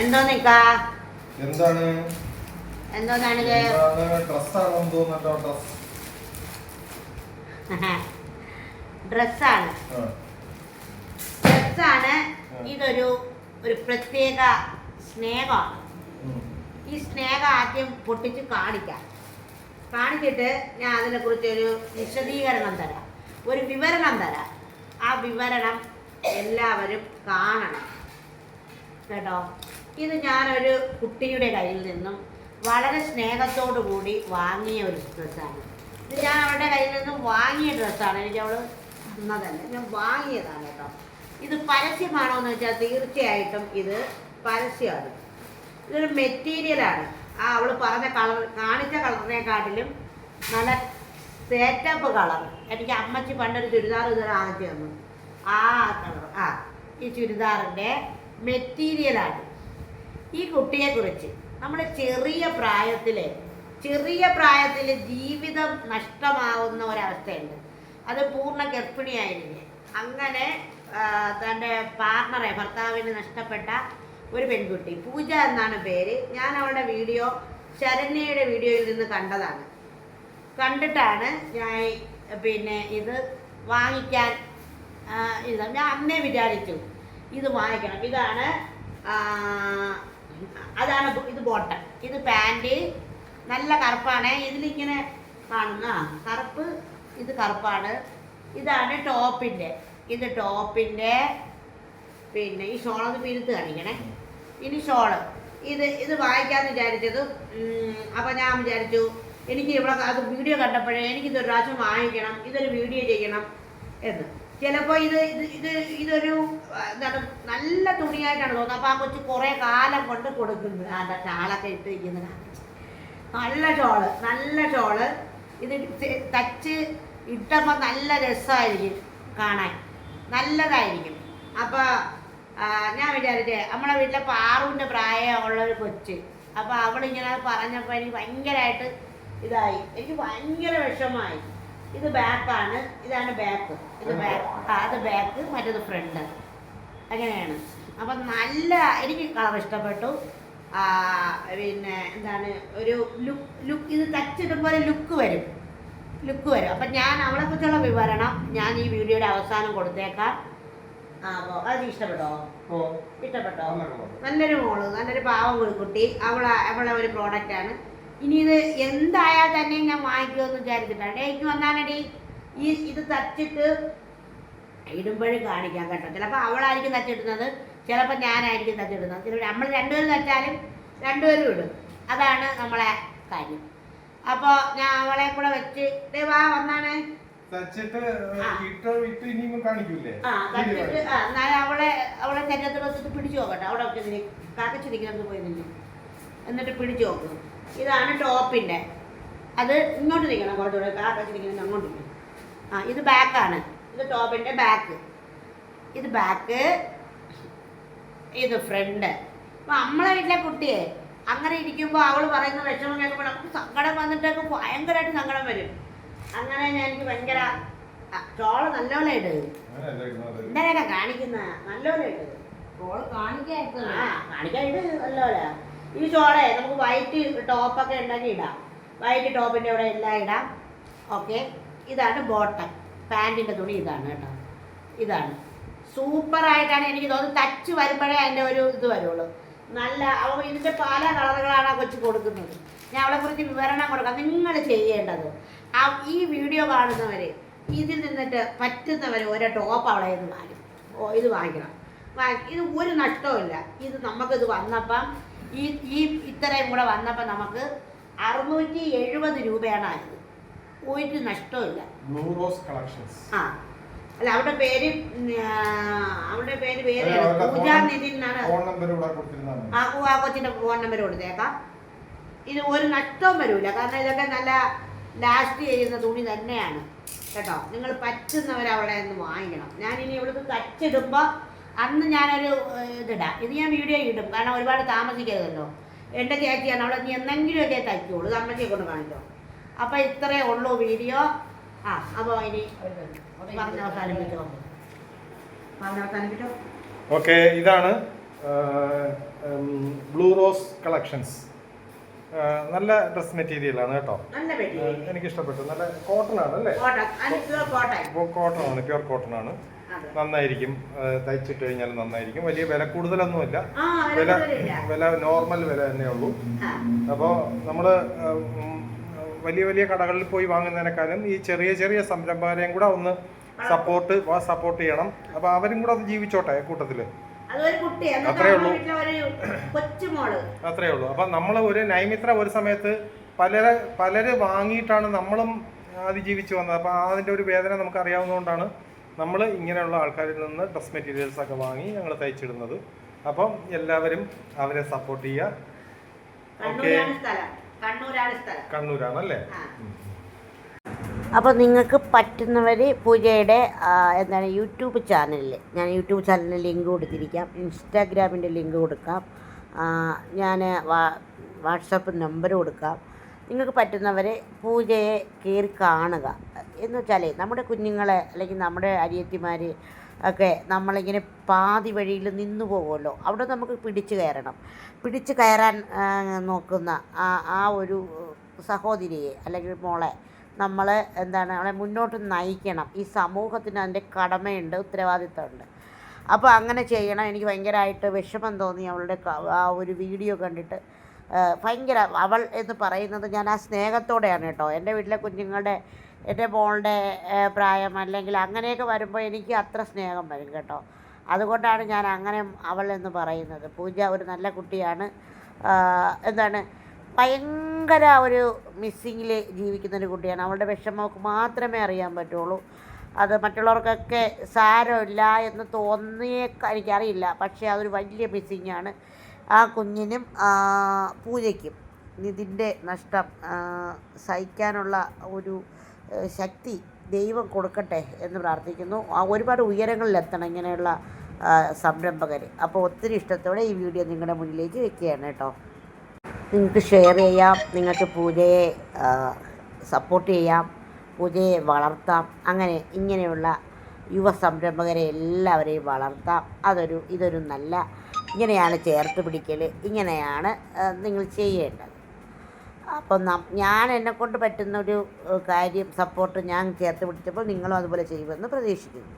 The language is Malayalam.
എന്തോ നിക്കാ എന്താണ്? എന്തോന്നാണിത്? എന്താണ്? ഡ്രസ്സാണോ തോന്നുന്നല്ലോ ഡ്രസ്? ഡ്രസ്സാണ്. ഡ്രസ്സാണ്. ഇതൊരു ഒരു പ്രത്യേക സ്നേഹമാണ്. ഈ സ്നേഹം ആദ്യം പൊട്ടിച്ച് കാണിക്കാം. കാണിച്ചിട്ട് ഞാൻ അതിനെക്കുറിച്ച് ഒരു വിശദീകരണം തരാം. ഒരു വിവരണം തരാം. ആ വിവരണം എല്ലാവരും കാണണം. കേട്ടോ? ഇത് ഞാനൊരു കുട്ടിയുടെ കയ്യിൽ നിന്നും വളരെ സ്നേഹത്തോടു കൂടി വാങ്ങിയ ഒരു ഡ്രസ്സാണ്. ഇത് ഞാൻ അവളുടെ കയ്യിൽ നിന്നും വാങ്ങിയ ഡ്രസ്സാണ്. എനിക്ക് അവൾ തന്നതല്ല. ഞാൻ വാങ്ങിയതാണ് കേട്ടോ. ഇത് പരസ്യമാണോ എന്ന് വെച്ചാൽ തീർച്ചയായിട്ടും ഇത് പരസ്യമാണ്. ഇതൊരു മെറ്റീരിയലാണ് ആ അവൾ പറഞ്ഞ കളർ കാണിച്ച കളറിനെക്കാട്ടിലും നല്ല സേറ്റപ്പ് കളർ. എനിക്ക് അമ്മച്ചി പണ്ടൊരു ചുരിദാർ ഇതൊരു ആദ്യം തന്നു. ആ കളർ ആ ഈ ചുരിദാറിന്റെ മെറ്റീരിയലാണ് ഈ കുട്ടിയെക്കുറിച്ച് നമ്മുടെ ചെറിയ പ്രായത്തിൽ ചെറിയ പ്രായത്തിൽ ജീവിതം നഷ്ടമാവുന്ന ഒരവസ്ഥയുണ്ട്. അത് പൂർണ ഗർഭിണിയായിരിക്കെ. അങ്ങനെ തന്റെ പാർട്ണറെ ഭർത്താവിന് നഷ്ടപ്പെട്ട ഒരു പെൺകുട്ടി പൂജ എന്നാണ് പേര്. ഞാൻ അവളുടെ വീഡിയോ ശരണ്യയുടെ വീഡിയോയിൽ നിന്ന് കണ്ടതാണ്. കണ്ടിട്ടാണ് ഞാൻ പിന്നെ ഇത് വാങ്ങിക്കാൻ ഇത് ഞാൻ അന്നേ വിചാരിച്ചു. ഇത് വാങ്ങിക്കണം. ഇതാണ് അതാണ് ഇത് ബോട്ടം ഇത് പാന്റ് നല്ല കറുപ്പാണ്. ഇതിലിങ്ങനെ കാണുന്ന? കറുപ്പ് ഇത് കറുപ്പാണ്. ഇതാണ് ടോപ്പിന്റെ ഇത് ടോപ്പിന്റെ പിന്നെ ഈ ഷോളൊന്ന് പിരുത്ത് കാണിക്കണേ. ഇനി ഷോൾ ഇത് ഇത് വായിക്കാമെന്ന് വിചാരിച്ചത്. അപ്പം ഞാൻ വിചാരിച്ചു എനിക്ക് ഇവിടെ അത് വീഡിയോ കണ്ടപ്പോഴേ എനിക്കിതൊരു പ്രാവശ്യം വാങ്ങിക്കണം. ഇതൊരു വീഡിയോ ചെയ്യണം എന്ന്. ചിലപ്പോൾ ഇത് ഇത് ഇത് ഇതൊരു എന്താണ് നല്ല തുണിയായിട്ടാണ് തോന്നുന്നത്. അപ്പോൾ ആ കൊച്ചു കുറേ കാലം കൊണ്ട് കൊടുക്കുന്നത് ആ ഷാളൊക്കെ ഇട്ട് കാണിച്ച്. നല്ല ഷോൾ നല്ല ഷോൾ. ഇത് തച്ച് ഇട്ടപ്പോൾ നല്ല രസമായിരിക്കും കാണാൻ. നല്ലതായിരിക്കും. അപ്പോൾ ഞാൻ വിചാരിച്ചേ നമ്മളെ വീട്ടിലെ പാറുവിന്റെ പ്രായമുള്ളൊരു കൊച്ച്. അപ്പോൾ അവളിങ്ങനെ പറഞ്ഞപ്പോൾ എനിക്ക് ഭയങ്കരമായിട്ട് ഇതായി. എനിക്ക് ഭയങ്കര വിഷമമായി. ഇത് ബാക്കാണ് ഇതാണ് ബാക്ക് ഇത് ബാക്ക് അത് ബാക്ക് മറ്റേത് ഫ്രണ്ട് അങ്ങനെയാണ്. അപ്പം നല്ല എനിക്ക് കളർ ഇഷ്ടപ്പെട്ടു. പിന്നെ എന്താണ് ഒരു ലുക്ക് ലുക്ക് ഇത് തച്ചിടുമ്പോൾ പോലെ ലുക്ക് വരും. ലുക്ക് വരും. അപ്പം ഞാൻ അവളെ കുറിച്ചുള്ള വിവരണം ഞാൻ ഈ വീഡിയോയുടെ അവസാനം കൊടുത്തേക്കാം. അപ്പോൾ അത് ഇഷ്ടപ്പെട്ടോ? ഇഷ്ടപ്പെട്ടോ? നല്ല നല്ലൊരു മോൾ. നല്ലൊരു പാവം കുട്ടി. അവളെ അവളെ ഒരു പ്രോഡക്റ്റാണ് ഇനി ഇത് എന്തായാൽ തന്നെ ഞാൻ വാങ്ങിക്കുമെന്ന് വിചാരിച്ചിട്ടാണ് എനിക്ക് വന്നാലടി ഈ ഇത് തച്ചിട്ട് ഇടുമ്പോഴും കാണിക്കാൻ കേട്ടോ. ചിലപ്പോൾ അവളായിരിക്കും തച്ചിടുന്നത് ചിലപ്പോൾ ഞാനായിരിക്കും തച്ചിടുന്നത്. ചിലപ്പോൾ നമ്മൾ രണ്ടുപേരും തച്ചാലും രണ്ടുപേരും ഇടും. അതാണ് നമ്മളെ കാര്യം. അപ്പോൾ ഞാൻ അവളെ കൂടെ വെച്ച് വാ വന്നാണ്. തച്ചിട്ട് അവളെ അവളെ ശരീരത്തിൽ വെച്ചിട്ട് പിടിച്ചു നോക്കട്ടെ. അവിടെ വെച്ചിട്ട് കാക്കച്ചിരിക്കുന്നത് പോയി നിന്നെ എന്നിട്ട് പിടിച്ചു നോക്കും. ഇതാണ് ടോപ്പിന്റെ അത് ഇങ്ങോട്ട് നിൽക്കണം കുറച്ചുകൂടെ. കാക്കച്ചിരിക്കുന്നത് അങ്ങോട്ട് നിൽക്കണം. ആ ഇത് ബാക്കാണ് ഇത് ടോപ്പിന്റെ ബാക്ക് ഇത് ബാക്ക് ഇത് ഫ്രണ്ട് അപ്പം നമ്മളെ വീട്ടിലെ കുട്ടിയെ അങ്ങനെ ഇരിക്കുമ്പോൾ അവൾ പറയുന്ന വിഷമം കേൾക്കുമ്പോൾ നമുക്ക് സങ്കടം വന്നിട്ടൊക്കെ ഭയങ്കരമായിട്ട് സങ്കടം വരും. അങ്ങനെ ഞാൻ എനിക്ക് ഭയങ്കര ചോള നല്ലപോലെ ഇട്. അങ്ങനെയല്ല ഇടുന്നത്. ഇന്നലെയൊക്കെ കാണിക്കുന്ന നല്ലപോലെ ഇട്. ഓൾ കാണിക്കായിരുന്നു ആ കാണിക്കാൻ നല്ലപോലെ ഈ ചോളെ നമുക്ക് വൈറ്റ് ടോപ്പൊക്കെ ഉണ്ടെങ്കിൽ ഇടാം. വൈറ്റ് ടോപ്പിന്റെ അവിടെ എല്ലാം ഇടാം. ഓക്കെ ഇതാണ് ബോട്ടം പാന്റിന്റെ തുണി ഇതാണ് കേട്ടോ. ഇതാണ്. സൂപ്പറായിട്ടാണ് എനിക്ക് തോന്നുന്നത്. ടച്ച് വരുമ്പോഴേ അതിന്റെ ഒരു ഇത് വരുള്ളൂ. നല്ല അവ ഇതിന്റെ പല കളറുകളാണ് ആ കൊച്ചു കൊടുക്കുന്നത്. ഞാൻ അവളെ കുറിച്ച് വിവരണം കൊടുക്കാം. നിങ്ങൾ ചെയ്യേണ്ടത്. ആ ഈ വീഡിയോ കാണുന്നവർ ഇതിൽ നിന്നിട്ട് പറ്റുന്നവർ ഓരോ ടോപ്പ് അവളെ നിന്ന് വാങ്ങും. ഓ ഇത് വാങ്ങിക്കണം. വാങ്ങി. ഇത് ഒരു നഷ്ടവും ഇത് നമുക്കിത് വന്നപ്പം ഈ ഈ ഇത്രയും കൂടെ വന്നപ്പോൾ നമുക്ക് അറുന്നൂറ്റി എഴുപത് രൂപയാണ് ആയത്. ഒരു നഷ്ടമില്ല ആ. അല്ല അവരുടെ പേര് അവരുടെ പേര് phone- പൂജാ നിതിൻ എന്നാണ് ആ ആ കൊച്ചിന്റെ ഫോൺ നമ്പർ കൊടുത്തേക്കാം. ഇത് ഒരു നഷ്ടവും വരില്ല കാരണം ഇതൊക്കെ നല്ല ലാസ്റ്റ് ചെയ്യുന്ന തുണി തന്നെയാണ്. കേട്ടോ? നിങ്ങൾ പറ്റുന്നവരവിടെ നിന്ന് വാങ്ങിക്കണം. ഞാനിനി ഇവിടുന്ന് തച്ചിടുമ്പോൾ അന്ന് ഞാനൊരു ഇതിടാം. ഇത് ഞാൻ വീഡിയോ ഇടും. കാരണം ഒരുപാട് താമസിക്കരുതല്ലോ. എന്റെ ചേച്ചിയാണ് അവിടെ നീ എന്തെങ്കിലും ഒക്കെ തയ്ക്കുള്ളൂ അമ്മച്ചിയെ കൊണ്ട് കാണിച്ചോ. അപ്പം ഇത്രയേ ഉള്ളൂ വീഡിയോ ആ അപ്പോൾ ഇനി പറഞ്ഞ് അവസാനിപ്പിച്ചോ. പറഞ്ഞ് അവസാനിപ്പിച്ചോ. ഓക്കെ ഇതാണ് ബ്ലൂ റോസ് കളക്ഷൻസ്. നല്ല ഡ്രസ് മെറ്റീരിയലാണ് കേട്ടോ. എനിക്ക് ഇഷ്ടപ്പെട്ടു നല്ല കോട്ടൺ ആണ് അല്ലേ കോട്ടൺ ആണ് പ്യുവർ കോട്ടൺ ആണ്. നന്നായിരിക്കും. തയ്ച്ചിട്ട് കഴിഞ്ഞാൽ നന്നായിരിക്കും. വലിയ വില കൂടുതലൊന്നുമില്ല. വില വില നോർമൽ വില തന്നെ ഉള്ളൂ. അപ്പോൾ നമ്മൾ വലിയ വലിയ കടകളിൽ പോയി വാങ്ങുന്നതിനേക്കാളും ഈ ചെറിയ ചെറിയ സംരംഭകരെയും കൂടെ ഒന്ന് സപ്പോർട്ട് സപ്പോർട്ട് ചെയ്യണം. അപ്പോൾ അവരും കൂടെ അത് ജീവിച്ചോട്ടെ കൂട്ടത്തിൽ അതൊരു ഉള്ളൂ. അത്രേ ഉള്ളൂ. അപ്പം നമ്മൾ ഒരു നൈമിത്ര ഒരു സമയത്ത് പലരെ പലര് വാങ്ങിയിട്ടാണ് നമ്മളും അതിജീവിച്ചു വന്നത്. അപ്പോൾ അതിന്റെ ഒരു വേദന നമുക്ക് അറിയാവുന്നതുകൊണ്ടാണ് നമ്മൾ ഇങ്ങനെയുള്ള ആൾക്കാരിൽ നിന്ന് ഡ്രസ് മെറ്റീരിയൽസ് ഒക്കെ വാങ്ങി ഞങ്ങൾ തയ്ച്ചിടുന്നത്. അപ്പം എല്ലാവരും അവരെ സപ്പോർട്ട് ചെയ്യുക. ഓക്കെ കണ്ണൂരാണ് സ്ഥലം. കണ്ണൂരാണ് അല്ലേ? അപ്പോൾ നിങ്ങൾക്ക് പറ്റുന്നവർ പൂജയുടെ എന്താണ് യൂട്യൂബ് ചാനലിൽ ഞാൻ യൂട്യൂബ് ചാനലിന്റെ ലിങ്ക് കൊടുത്തിരിക്കാം. ഇൻസ്റ്റാഗ്രാമിന്റെ ലിങ്ക് കൊടുക്കാം. ഞാൻ വാട്സപ്പ് നമ്പർ കൊടുക്കാം. നിങ്ങൾക്ക് പറ്റുന്നവർ പൂജയെ കയറി കാണുക. എന്ന് വെച്ചാൽ നമ്മുടെ കുഞ്ഞുങ്ങളെ അല്ലെങ്കിൽ നമ്മുടെ അരിയത്തിമാർ ഒക്കെ നമ്മളിങ്ങനെ പാതി വഴിയിൽ നിന്നു പോകുമല്ലോ അവിടെ നമുക്ക് പിടിച്ചു കയറണം. പിടിച്ചു കയറാൻ നോക്കുന്ന ആ ആ ഒരു സഹോദരിയെ അല്ലെങ്കിൽ മോളെ നമ്മൾ എന്താണ് അവളെ മുന്നോട്ട് നയിക്കണം. ഈ സമൂഹത്തിന് അതിന്റെ കടമയുണ്ട് ഉത്തരവാദിത്തമുണ്ട്. അപ്പോൾ അങ്ങനെ ചെയ്യണം. എനിക്ക് ഭയങ്കരമായിട്ട് വിഷമം തോന്നി അവളുടെ ആ ഒരു വീഡിയോ കണ്ടിട്ട്. ഭയങ്കര അവൾ എന്ന് പറയുന്നത് ഞാൻ ആ സ്നേഹത്തോടെയാണ് കേട്ടോ. എന്റെ വീട്ടിലെ കുഞ്ഞുങ്ങളുടെ എന്റെ മോളുടെ പ്രായം അല്ലെങ്കിൽ അങ്ങനെയൊക്കെ വരുമ്പോൾ എനിക്ക് അത്ര സ്നേഹം വരും കേട്ടോ. അതുകൊണ്ടാണ് ഞാൻ അങ്ങനെ അവൾ എന്ന് പറയുന്നത്. പൂജ ഒരു നല്ല കുട്ടിയാണ്. എന്താണ്? ഭയങ്കര ഒരു മിസ്സിങ്ങിൽ ജീവിക്കുന്ന ഒരു കുട്ടിയാണ്. അവളുടെ വിഷമമൊക്കെ മാത്രമേ അറിയാൻ പറ്റുള്ളൂ. അത് മറ്റുള്ളവർക്കൊക്കെ സാരമില്ല എന്ന് തോന്നിയേക്ക എനിക്കറിയില്ല. പക്ഷേ അതൊരു വലിയ മിസ്സിങ്ങാണ് ആ കുഞ്ഞിനും പൂജയ്ക്കും ഇതിന്റെ നഷ്ടം സഹിക്കാനുള്ള ഒരു ശക്തി ദൈവം കൊടുക്കട്ടെ എന്ന് പ്രാർത്ഥിക്കുന്നു. ഒരുപാട് ഉയരങ്ങളിലെത്തണം ഇങ്ങനെയുള്ള സംരംഭകർ അപ്പോൾ ഒത്തിരി ഇഷ്ടത്തോടെ ഈ വീഡിയോ നിങ്ങളുടെ മുന്നിലേക്ക് വെക്കുകയാണ് കേട്ടോ. നിങ്ങൾക്ക് ഷെയർ ചെയ്യാം നിങ്ങൾക്ക് പൂജയെ സപ്പോർട്ട് ചെയ്യാം പൂജയെ വളർത്താം അങ്ങനെ ഇങ്ങനെയുള്ള യുവ സംരംഭകരെ എല്ലാവരെയും വളർത്താം. അതൊരു ഇതൊരു നല്ല ഇങ്ങനെയാണ് ചേർത്ത് പിടിക്കൽ ഇങ്ങനെയാണ് നിങ്ങൾ ചെയ്യേണ്ടത്. അപ്പം ഞാൻ എന്നെ കൊണ്ട് പറ്റുന്ന ഒരു ഏഹ്, കാര്യം സപ്പോർട്ട് ഞാൻ ചേർത്ത് പിടിച്ചപ്പോൾ നിങ്ങളും അതുപോലെ ചെയ്യുമെന്ന് പ്രതീക്ഷിക്കുന്നു.